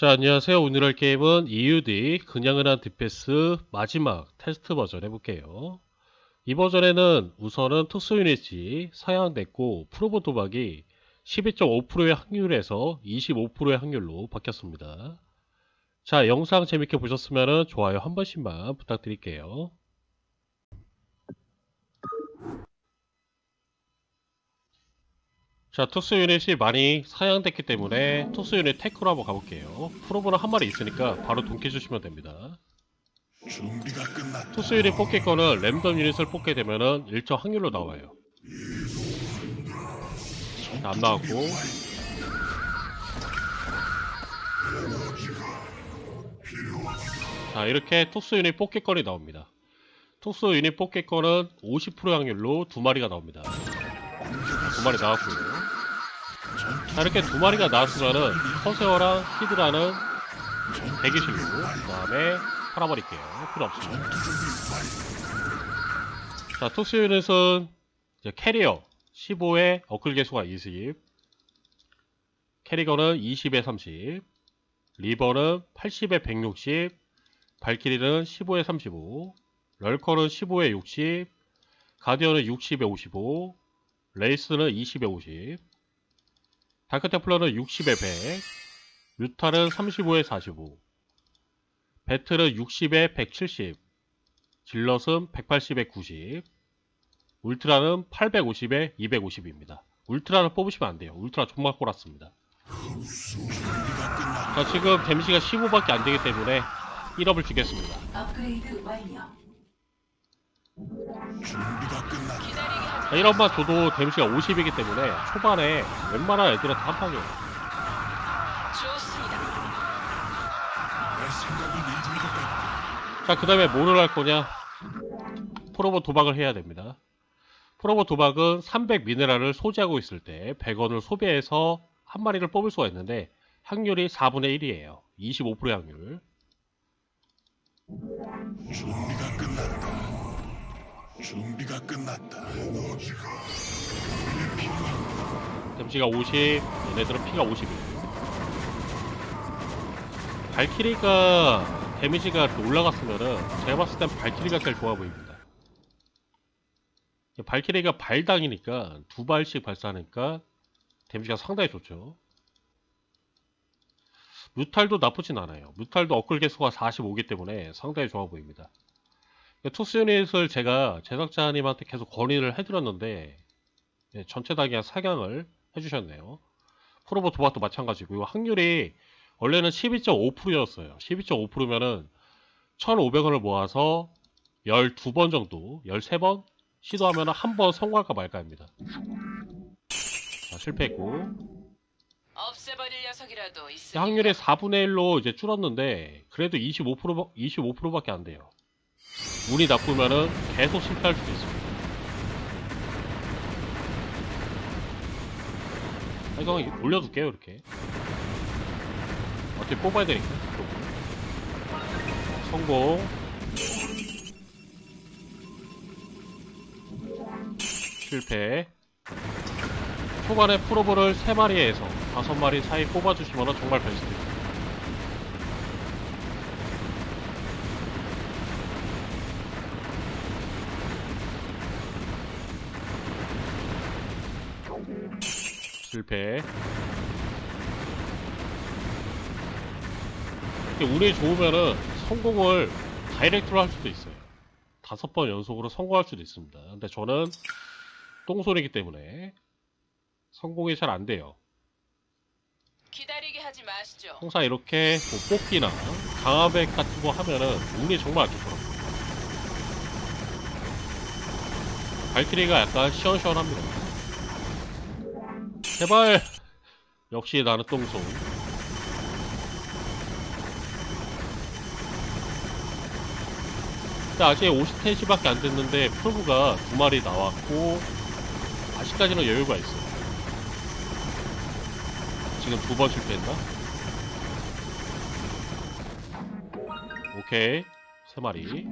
자, 안녕하세요. 오늘 할 게임은 EUD 그냥은 한 디패스 마지막 테스트 버전 해볼게요. 이 버전에는 우선은 특수 유닛이 사양됐고 프로보 도박이 12.5%의 확률에서 25%의 확률로 바뀌었습니다. 자, 영상 재밌게 보셨으면 좋아요 한 번씩만 부탁드릴게요. 자, 특수 유닛이 많이 사양됐기 때문에 특수 유닛 테크로 한번 가볼게요. 프로보는 한 마리 있으니까 바로 동키해주시면 됩니다. 준비가 끝났다. 특수 유닛 뽑기 거는 랜덤 유닛을 뽑게 되면은 일정 확률로 나와요. 자, 안 나왔고. 자, 이렇게 특수 유닛 뽑기 건이 나옵니다. 특수 유닛 뽑기 건은 50% 확률로 두 마리가 나옵니다. 두 마리 나왔고요. 자, 이렇게 두 마리가 나왔으면은 커세어랑 히드라는 대기실로 그 다음에 팔아버릴게요. 필요 없어요. 자, 특수 유닛은 이제 캐리어 15에 어클 개수가 20, 캐리거는 20에 30, 리버는 80에 160, 발키리는 15에 35, 럴커는 15에 60, 가디언은 60에 55, 레이스는 20에 50, 다크테플러는 60에 100, 뮤타는 35에 45, 배틀은 60에 170, 질럿은 180에 90, 울트라는 850에 250입니다. 울트라를 뽑으시면 안 돼요. 울트라 정말 꼬랐습니다. 자, 지금 데미지가 15밖에 안 되기 때문에 1업을 주겠습니다. 업그레이드 완료. 준비가 끝났다. 자, 1업만 줘도 데미지가 50이기 때문에 초반에 웬만한 애들한테 한방이에요. 자, 그 다음에 뭐를 할 거냐? 프로보 도박을 해야 됩니다. 프로보 도박은 300 미네랄을 소지하고 있을 때 100원을 소비해서 한 마리를 뽑을 수가 있는데 확률이 4분의 1이에요. 25%의 확률. 준비가 끝났다. 준비가 끝났다. 데미지가 50, 얘네들은 피가 50이에요. 발키리가 데미지가 올라갔으면은 제가 봤을 땐 발키리가 제일 좋아 보입니다. 발키리가 발당이니까 두 발씩 발사하니까 데미지가 상당히 좋죠. 뮤탈도 나쁘진 않아요. 뮤탈도 업글 개수가 45기 때문에 상당히 좋아 보입니다. 투스 유닛을 제가 제작자님한테 계속 건의를 해드렸는데 예, 전체 다 그냥 사양을 해주셨네요. 프로보 도박도 마찬가지고요. 확률이 원래는 12.5%였어요. 12.5%면은 1,500원을 모아서 12번 정도, 13번 시도하면 한 번 성공할까 말까 합니다. 자, 실패했고. 없애버릴 녀석이라도 있으니까. 확률이 4분의 1로 이제 줄었는데, 그래도 25%, 25%밖에 안 돼요. 운이 나쁘면은 계속 실패할 수도 있습니다. 아, 이거 올려둘게요, 이렇게. 어떻게 뽑아야 되니까. 성공. 실패. 초반에 프로볼을 3마리에서 5마리 사이 뽑아주시면 정말 베스트 실패. 이렇게 운이 좋으면은 성공을 다이렉트로 할 수도 있어요. 다섯 번 연속으로 성공할 수도 있습니다. 근데 저는 똥손이기 때문에 성공이 잘 안 돼요. 기다리게 하지 마시죠. 항상 이렇게 뭐 뽑기나 강화백 같은 거 하면은 운이 정말 안 좋더라고요. 발키리가 약간 시원시원합니다. 제발! 역시 나는 똥손. 아직 50텐시밖에 안 됐는데 프로브가 두 마리 나왔고 아직까지는 여유가 있어요. 지금 두 번 실패했나? 오케이 세 마리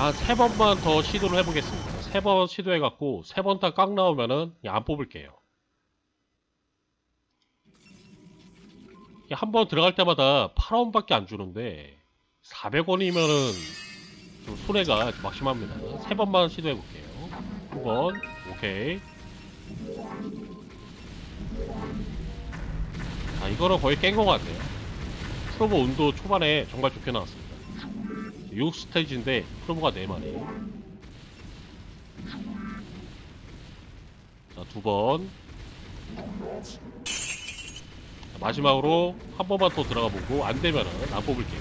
자, 세 번만 더 시도를 해보겠습니다. 세 번 시도해갖고 세 번 다 깡 나오면은 그냥 안 뽑을게요. 한 번 들어갈 때마다 8원밖에 안 주는데 400원이면은 좀 손해가 막심합니다. 세 번만 시도해볼게요. 두 번, 오케이. 자, 이거는 거의 깬 것 같네요. 프로보 운도 초반에 정말 좋게 나왔습니다. 6 스테이지인데 프로보가 4마리. 자, 두 번. 자, 마지막으로 한 번만 더 들어가 보고 안 되면은 안 뽑을게요.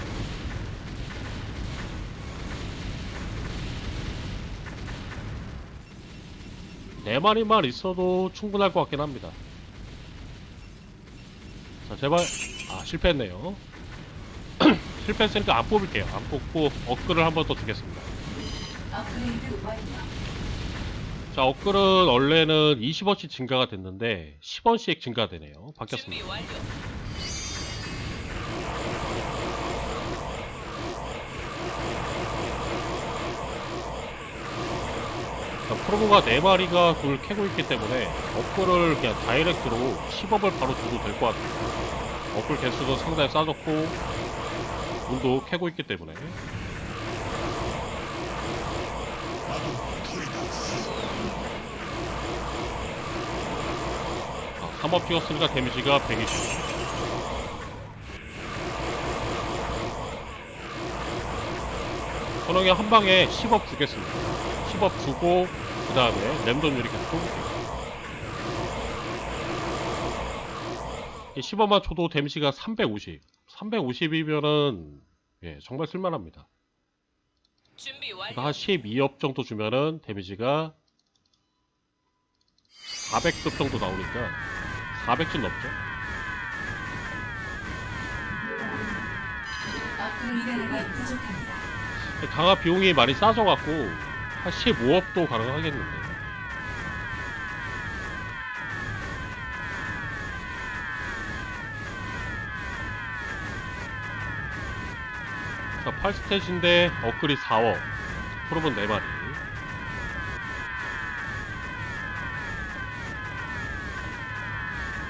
네 마리만 있어도 충분할 것 같긴 합니다. 자, 제발. 아, 실패했네요. 실패했으니까 안 뽑을게요. 안 뽑고 업글을 한 번더 완료. 자, 업글은 원래는 20원씩 증가가 됐는데 10원씩 증가되네요. 바뀌었습니다. 자, 프로보가 4마리가 둘 캐고 있기 때문에 업글을 그냥 다이렉트로 10업을 바로 줘도 될 것 같아요. 업글 개수도 상당히 싸졌고 운도 캐고 있기 때문에. 아, 3업 찍었으니까 데미지가 120. 저는 그냥 한 방에 10업 주겠습니다. 10업 주고 그 다음에 랜덤률이 계속 뽑을게요. 10업만 줘도 데미지가 350. 350이면은 예, 정말 쓸만합니다. 준비 완료. 그러니까 한 12업 정도 주면은 데미지가 400급 정도 나오니까 400쯤 넘죠. 부족합니다. 강화 비용이 많이 싸져갖고 한 15업도 가능하겠는데. 8스탯인데 업글이 4업. 프로본 4마리.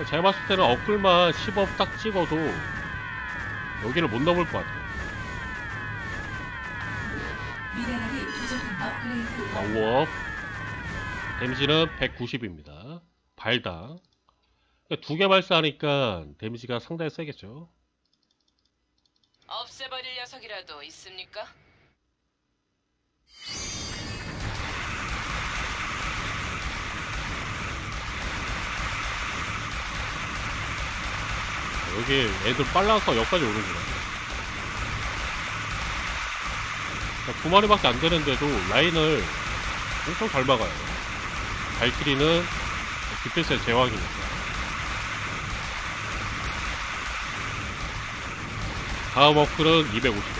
제가 봤을 때는 업글만 10업 딱 찍어도 여기를 못 넘을 것 같아요. 자, 완료. 5업. 데미지는 190입니다. 발당. 두 개 발사하니까 데미지가 상당히 세겠죠. 녀석이라도 있습니까? 여기 애들 빨라서 여기까지 오는구나. 자, 두 마리밖에 안 되는데도 라인을 엄청 잘 막아요. 발키리는 디펜스의 제왕이니까. 다음 업글은 250원.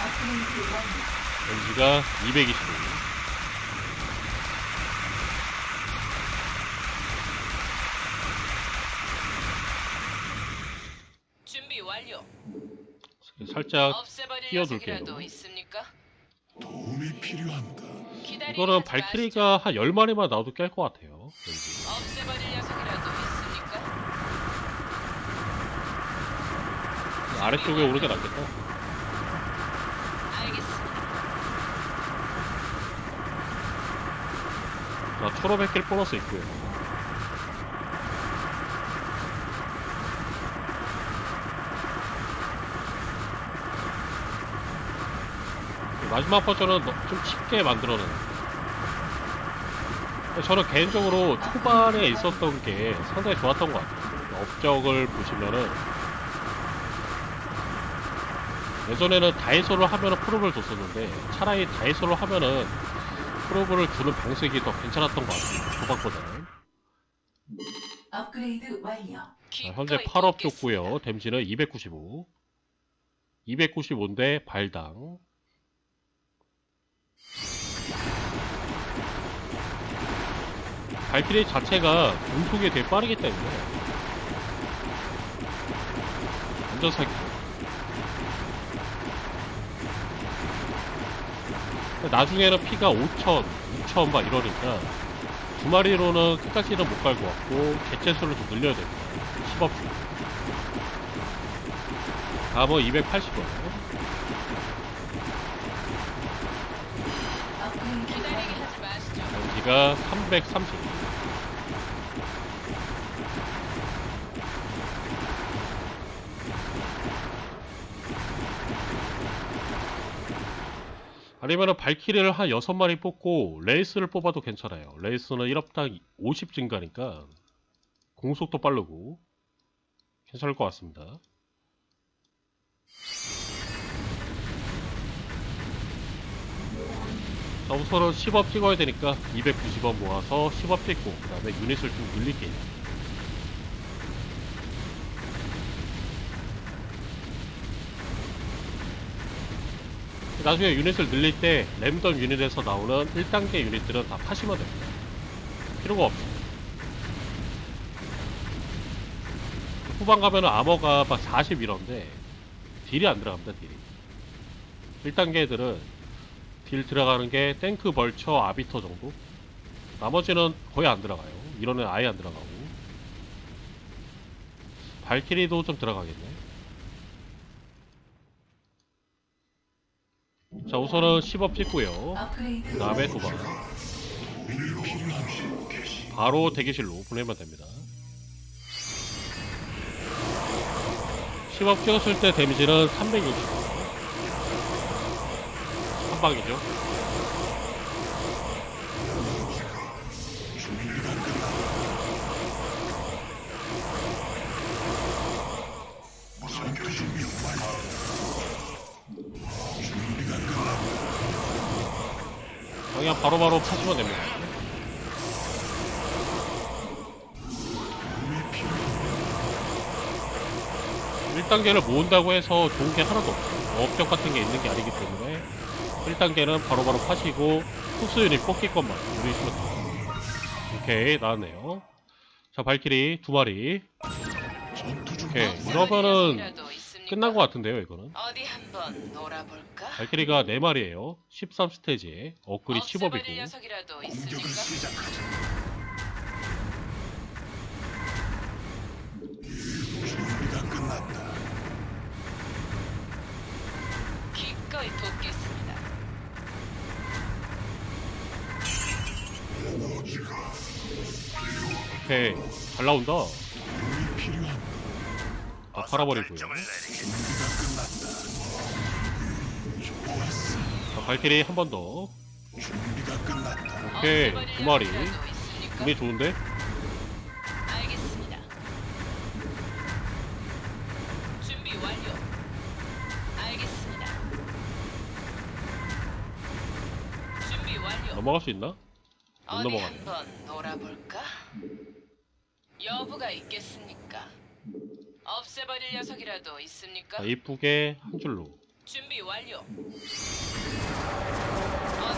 업그레이드 완료. 렌즈가 225. 준비 완료. 살짝 있습니까? 도움이 필요한가? 기다리게 이거는. 발키리가 한 10마리만 나와도 깰 것 같아요. 왠지. 없애버릴 녀석이라도 있습니까? 아래쪽에 오는 게 낫겠다. 알겠습니다. 자, 초록백길 보너스 있고요. 마지막 버전은 너- 좀 쉽게 만들어낸. 저는 개인적으로 초반에 있었던 게 상당히 좋았던 것 같아요. 업적을 보시면은 예전에는 다이소를 하면은 프로를 줬었는데 차라리 다이소를 하면은 프로브를 주는 방식이 더 괜찮았던 것 같아요. 도박보다는. 업그레이드 완료. 자, 현재 기꺼이 8업 돕겠습니다. 줬고요. 댐지는 295. 295인데 발당. 발키리 자체가 공속이 되게 빠르겠다 이거 완전 사기. 나중에는 피가 5천, 6천 막 이러니까 두 마리로는 끝까지는 못 갈 것 같고 개체수를 좀 늘려야 됩니다 10억. 다음은 280원 여기가 330 아니면은 발키리를 한 6마리 뽑고 레이스를 뽑아도 괜찮아요. 레이스는 1업당 50 증가니까 공속도 빠르고 괜찮을 것 같습니다. 자, 우선은 10업 찍어야 되니까 290원 모아서 10업 찍고 그 다음에 유닛을 좀 늘릴게요. 나중에 유닛을 늘릴 때 랜덤 유닛에서 나오는 1단계 유닛들은 다 파시면 됩니다. 필요가 없어요. 후반 가면은 아머가 막 41원데 딜이 안 들어갑니다, 딜이. 1단계 애들은 딜 들어가는 게 탱크 벌처 아비터 정도 나머지는 거의 안 들어가요 이런은 아예 안 들어가고 발키리도 좀 들어가겠네 자 우선은 10업 찍고요. 그 다음에 도박 바로 대기실로 보내면 됩니다. 10업 찍었을 때 데미지는 360 한방이죠 전투 준비 완료. 준비가 끝났다. 그냥 바로바로 파시면 됩니다. 도움이 필요한가? 1단계를 모은다고 해서 좋은 게 하나도 없어요. 업적 같은 게 있는 게 아니기 때문에 1단계는 바로바로 파시고 유닛 뽑기 것만 누리시면 돼요. 오케이 나왔네요. 자 발키리 두 마리. 오케이 없애버릴 이러면은 있습니까? 끝난 것 같은데요 이거는. 어디 한번 놀아볼까? 발키리가 4마리에요. 13스테이지에 업글이 없애버릴 10업이고 녀석이라도 공격을 있습니까? 시작하자. 준비가 끝났다. 기꺼이 돕겠습니다. 오케이 잘 나온다. 아 팔아버리고요. 자 발키리 한 번 더. 오케이 두 마리. 운이 좋은데? 알겠습니다. 준비 완료. 알겠습니다. 준비 완료. 넘어갈 수 있나? 못 어디 넘어가네. 한번 놀아볼까? 여부가 있겠습니까? 없애버릴 녀석이라도 있습니까? 자, 이쁘게 한 줄로. 준비 완료. 어디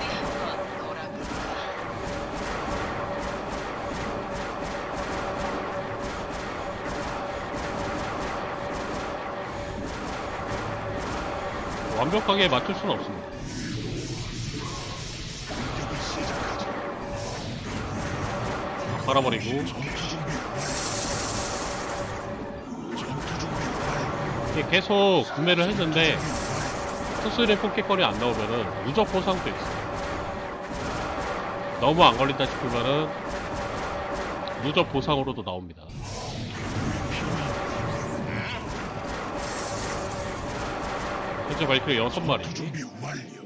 한번 놀아볼까? 완벽하게 맞출 수는 없습니다. 시작하자. 팔아버리고 계속 구매를 했는데 특수일인 포켓권이 안 나오면은 누적 보상도 있어요. 너무 안 걸린다 싶으면은 누적 보상으로도 나옵니다. 현재 발표 6마리, 전투 준비 완료.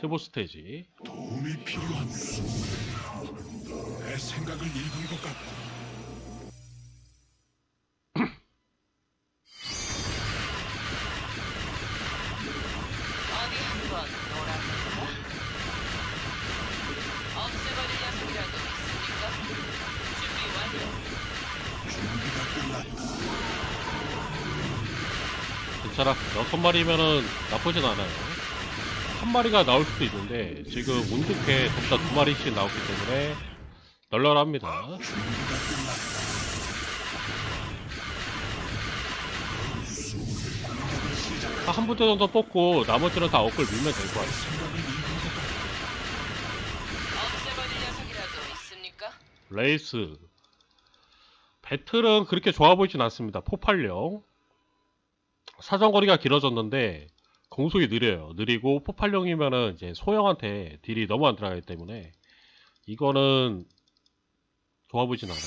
15 스테이지. 도움이 필요한가? 내 생각을 읽은 것 같다. 괜찮아. 여섯 마리면은 나쁘진 않아요. 한 마리가 나올 수도 있는데 지금 운 좋게 전부 다 두 마리씩 나왔기 때문에 널널합니다. 한 부대 정도 뽑고 나머지는 다 업글 밀면 될 것 같아요. 레이스 배틀은 그렇게 좋아 보이진 않습니다. 포팔령 사정거리가 길어졌는데 공속이 느려요. 느리고 포팔령이면은 이제 소형한테 딜이 너무 안 들어가기 때문에 이거는 좋아 보이진 않아요.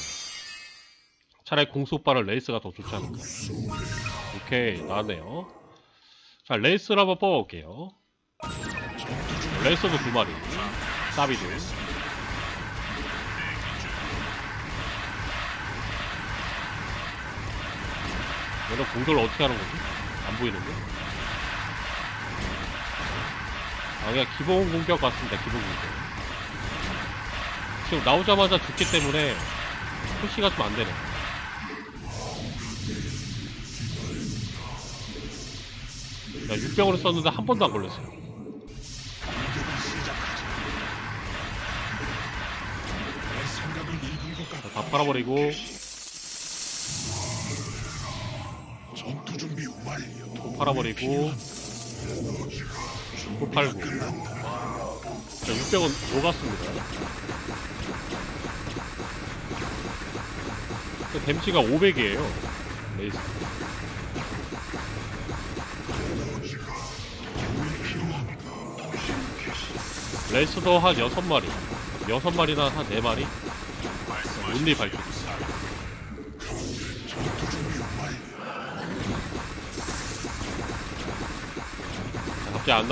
차라리 공속발을 레이스가 더 좋지 않을까. 오케이 나왔네요. 자 레이스를 한번 뽑아볼게요. 레이스도 두 마리. 사비들. 얘는 공격을 어떻게 하는 거지? 안 보이는데? 아, 그냥 기본 공격 같습니다, 기본 공격. 지금 나오자마자 죽기 때문에 푸시가 좀 안 되네. 야, 6병으로 썼는데 한 번도 안 걸렸어요. 다 팔아버리고, 팔아버리고, 또 팔고. 자, 600원 녹았습니다. 그 댐지가 500이에요. 레이스. 레이스도 한 6마리. 6마리나 한 4마리? 온리 발표. 자, 갑자기 안.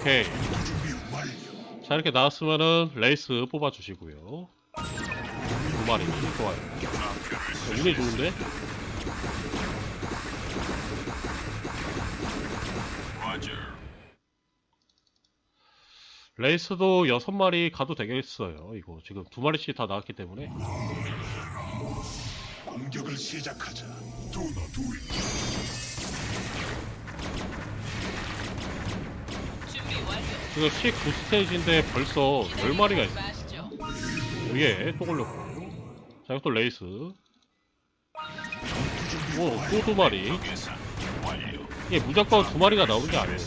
오케이. 전투 준비 완료. 자, 이렇게 나왔으면은 레이스 뽑아주시고요. 두 마리. 좋아요. 자, 운이 좋은데? 레이스도 여섯 마리 가도 되겠어요. 이거 지금 두 마리씩 다 나왔기 때문에. 공격을 시작하자. 두나 두이. 지금 19스테이지인데 벌써 10마리가 있어. 위에 또 걸렸고. 자, 이것도 레이스. 전투 준비 오, 완료. 또두 마리. 이게 무조건 두 마리가 나오는 게 아니에요.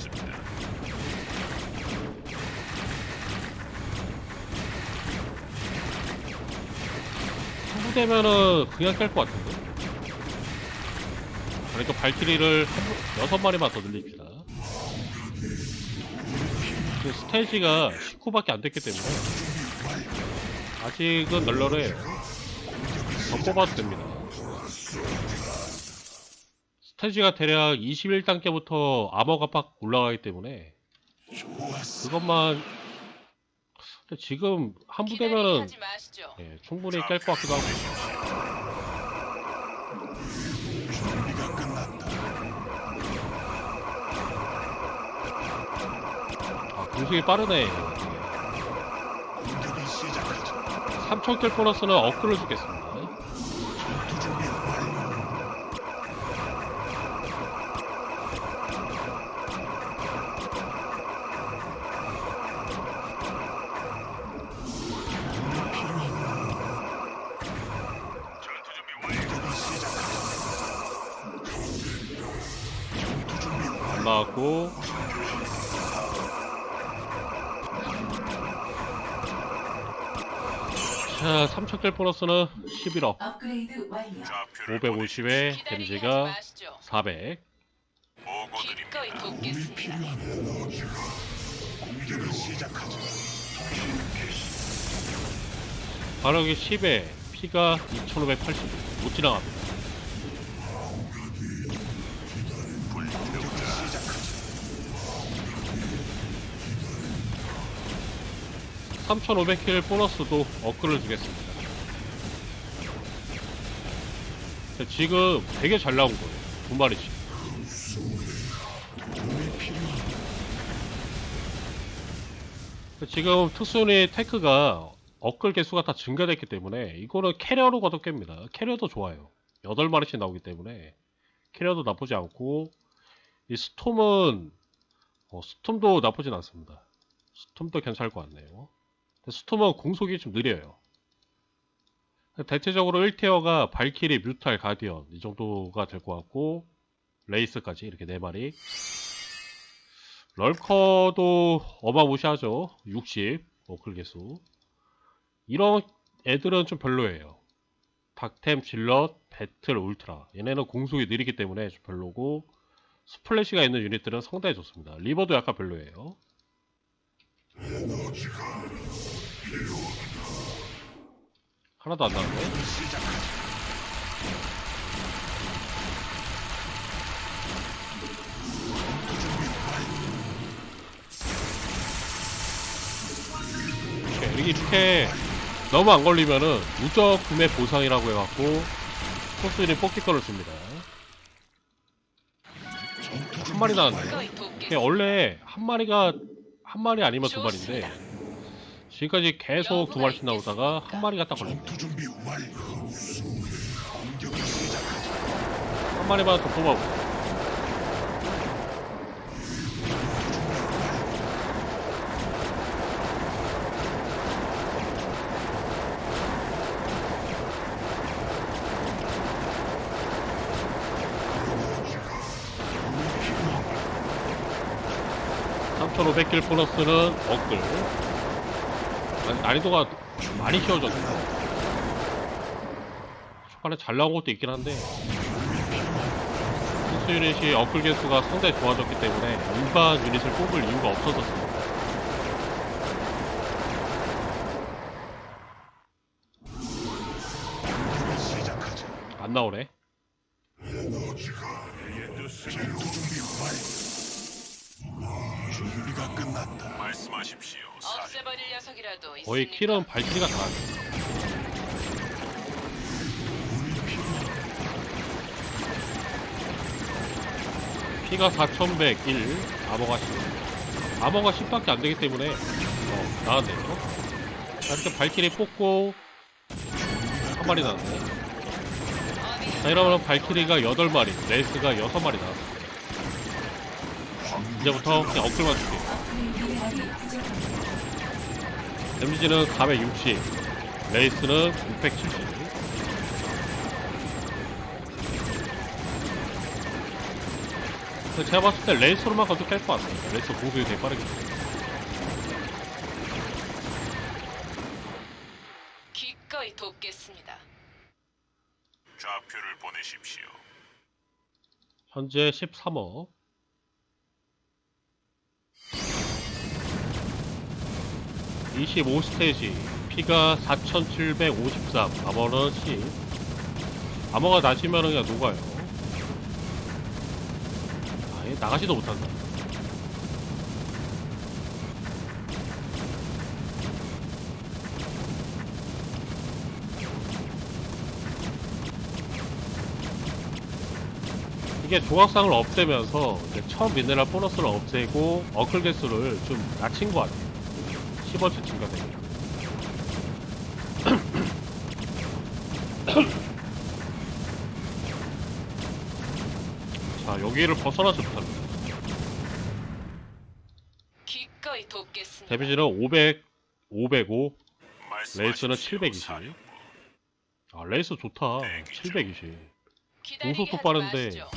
한부되면은 그냥 깰 것 같은데. 그러니까 발키리를 여섯 마리만 더 늘립시다. 그 스테이지가 19밖에 안 됐기 때문에 아직은 널널해요. 더 뽑아도 됩니다. 스테이지가 대략 21단계부터 아머가 팍 올라가기 때문에. 그것만 지금 한 부대면은. 예, 충분히 깰 것 같기도 하고 공속이 빠르네 공격을 시작하자. 3천 킬 보너스는 업글을 주겠습니다 안. 나왔고 자 3천 킬 보너스는 11억 업그레이드 완료. 550에 기다리게 하지 댐지가 마시죠. 400 기꺼이 도움이 돕겠습니다. 필요하면 공격을 시작하자. 바력이 10에 피가 2580못 지나갑니다 3500킬 보너스도 업글을 주겠습니다 자, 지금 되게 잘 나온 거예요 두 마리씩 지금 특수유닛 테크가 업글 개수가 다 증가됐기 때문에 이거는 캐리어로 가도 깹니다. 캐리어도 좋아요. 8마리씩 나오기 때문에 캐리어도 나쁘지 않고 이 스톰은 어, 스톰도 나쁘진 않습니다. 스톰도 괜찮을 것 같네요. 스톰은 공속이 좀 느려요. 대체적으로 1티어가 발키리, 뮤탈, 가디언 이 정도가 될 것 같고 레이스까지 이렇게 4마리 럴커도 어마무시하죠. 60. 워클 개수. 이런 애들은 좀 별로예요. 닥템, 질럿, 배틀, 울트라. 얘네는 공속이 느리기 때문에 좀 별로고 스플래시가 있는 유닛들은 상당히 좋습니다. 리버도 약간 별로예요. 하나도 안 나는데? 이렇게, 이렇게 너무 안 걸리면은 무적 구매 보상이라고 해갖고 소스인이 뽑기권을 줍니다. 한 마리 나왔네. 원래 한 마리가 한 마리 아니면 두 마리인데 지금까지 계속 두 마리씩 나오다가 한 마리가 딱 시작하자. 한 마리만 더 뽑아보자. (3500킬) 보너스는 억글 난- 난이도가 많이 쉬워졌네 초반에 잘 나온 것도 있긴 한데 특수 유닛이 어플 개수가 상당히 좋아졌기 때문에 일반 유닛을 뽑을 이유가 없어졌습니다. 안 나오네. 거의? 킬은 발키리가 다. 피가 4101, 암호가 10. 암호가 10밖에 안 되기 때문에, 어, 나왔네 요. 자, 이렇게 발키리 뽑고, 한 마리 나왔네. 자, 이러면 발키리가 8마리, 레이스가 6마리 나왔습니다. 이제부터 그냥 어플만 줄게요. 데미지는 460, 레이스는 670. 근데 제가 봤을 때 레이스로만 가도 깰 것 같아요. 레이스 공속이 되게 빠르기 때문에. 기꺼이 돕겠습니다. 좌표를 보내십시오. 현재 13억. (25 스테이지) 피가 4753 암호는 10 암호가 낮으면 그냥 녹아요. 아예 나가지도 못한다. 이게 조각상을 없애면서 처음 미네랄 보너스를 없애고 어클 개수를 좀 낮춘 것 같아요 10원째 증가되니까 자 여기를 벗어나지 못합니다 기꺼이 돕겠습니다. 데미지는 500 505 레이스는 말씀하십시오. 720 사령부. 아 레이스 좋다 720 기다리게 공속도 하지 빠른데. 마시죠.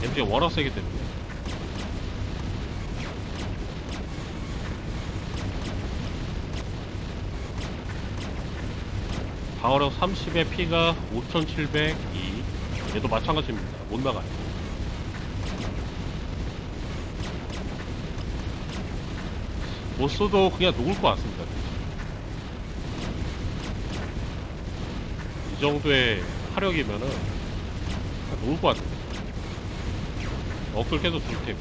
데미지가 워낙 세기 때문에 방어력 30에 피가 5702 얘도 마찬가지입니다. 못 나가요. 보스도 그냥 녹을 것 같습니다. 이 정도의 화력이면은 그냥 녹을 것 같아요. 어플 계속 줄 테고.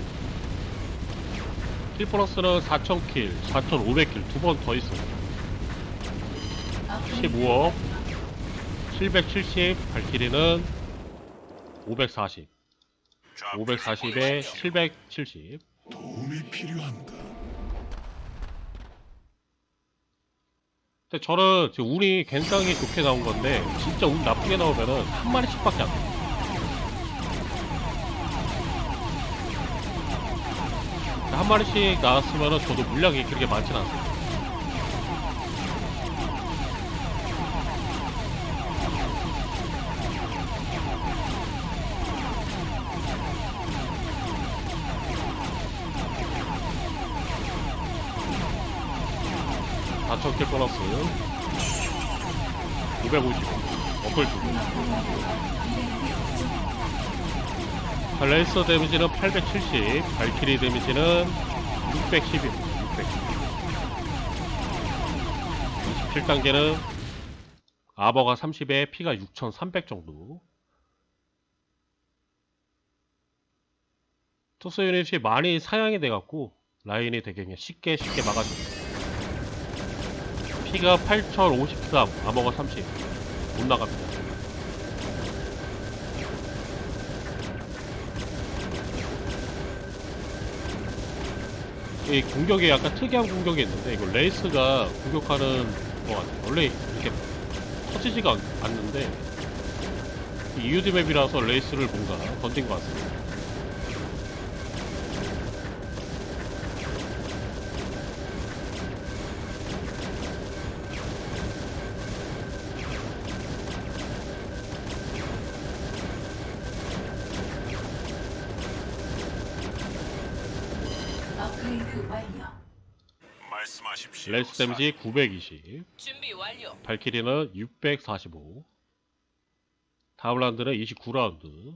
킬 보너스는 4000킬, 4500킬 두 번 더 있어요. 15억 770 발키리는 540 좌표를 540에 보내십시오. 770 도움이 필요한가? 근데 저는 지금 운이 굉장히 좋게 나온 건데 진짜 운 나쁘게 나오면은 한 마리씩밖에 안 돼요 한 마리씩 나왔으면은 저도 물량이 그렇게 많진 않습니다 4,000킬 보너스 550 어플 주고 레이서 데미지는 870 발키리 데미지는 612 610 27단계는 아버가 30에 피가 6300 정도. 토스 유닛이 많이 사양이 돼갖고 라인이 되게 쉽게 쉽게 막아줍니다 피가 8053 아버가 30 못 나갑니다. 이 공격이 약간 특이한 공격이 있는데 이거 레이스가 공격하는 거 같아요. 원래 이렇게 터지지가 않, 않는데 이 이유드 맵이라서 레이스를 뭔가 던진 것 같습니다 레이스 데미지 920 준비 완료. 발키리는 645 다음 라운드는 29라운드.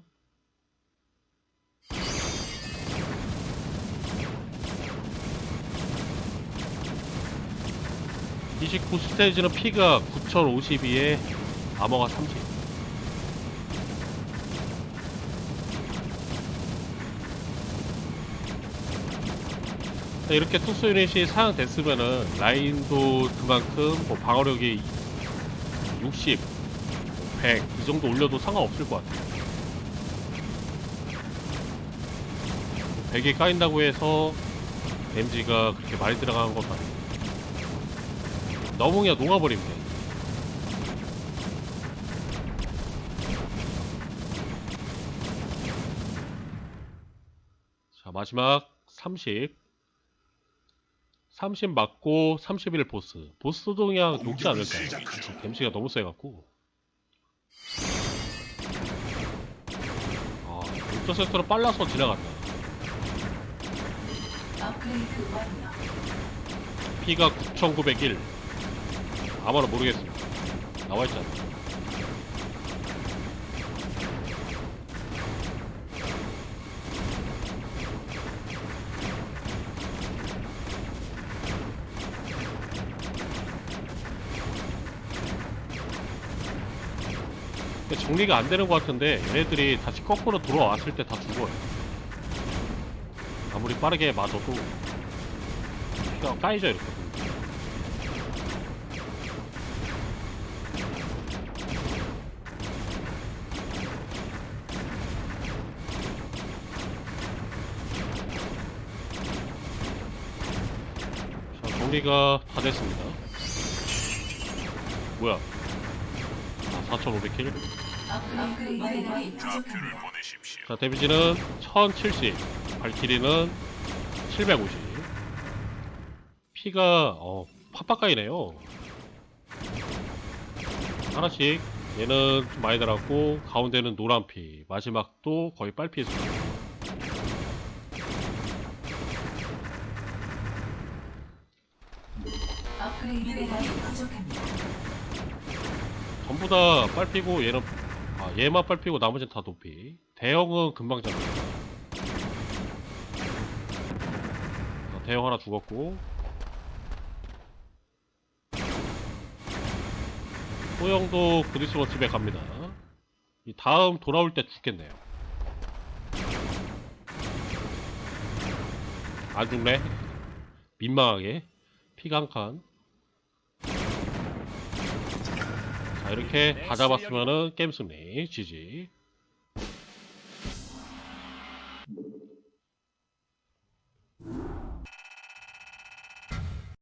(29) 스테이지는 피가 9052에 아머가 30 이렇게 특수 유닛이 사용됐으면은 라인도 그만큼 뭐 방어력이 60, 100 이 정도 올려도 상관없을 것 같아요. 100이 까인다고 해서 데미지가 그렇게 많이 들어가는 것도 아니고 너무 그냥 녹아버리면 돼. 자 마지막 30 30 맞고 31 보스. 보스도 그냥 녹지 않을까요? 데미지가 너무 세갖고. 아 6%로 빨라서 지나갔다 업그레이드 완료. P가 9901 아마도 모르겠습니다. 나와있잖아 정리가 안 되는 것 같은데 얘네들이 다시 거꾸로 돌아왔을 때 다 죽어요 아무리 빠르게 맞아도 피가 까이져 이렇게 자, 정리가 다 됐습니다. 뭐야? 아, 4,500킬. 업그레이드 완료. 좌표를 보내십시오. 자, 데미지는 1070. 발키리는 750. 피가, 어, 팍팍가이네요. 하나씩. 얘는 좀 많이 달았고, 가운데는 노란 피. 마지막도 거의 빨피에서. 업그레이드 부족합니다. 전부 다 빨피고, 얘는, 아, 얘만 빨피고, 나머지는 다 높이. 대형은 금방 잡니다. 자, 대형 하나 죽었고, 소형도 곧 있으면 집에 갑니다. 이 다음 돌아올 때 죽겠네요. 안 죽네. 민망하게. 피가 한 칸. 자, 이렇게 다 잡았으면은 게임 승리. GG.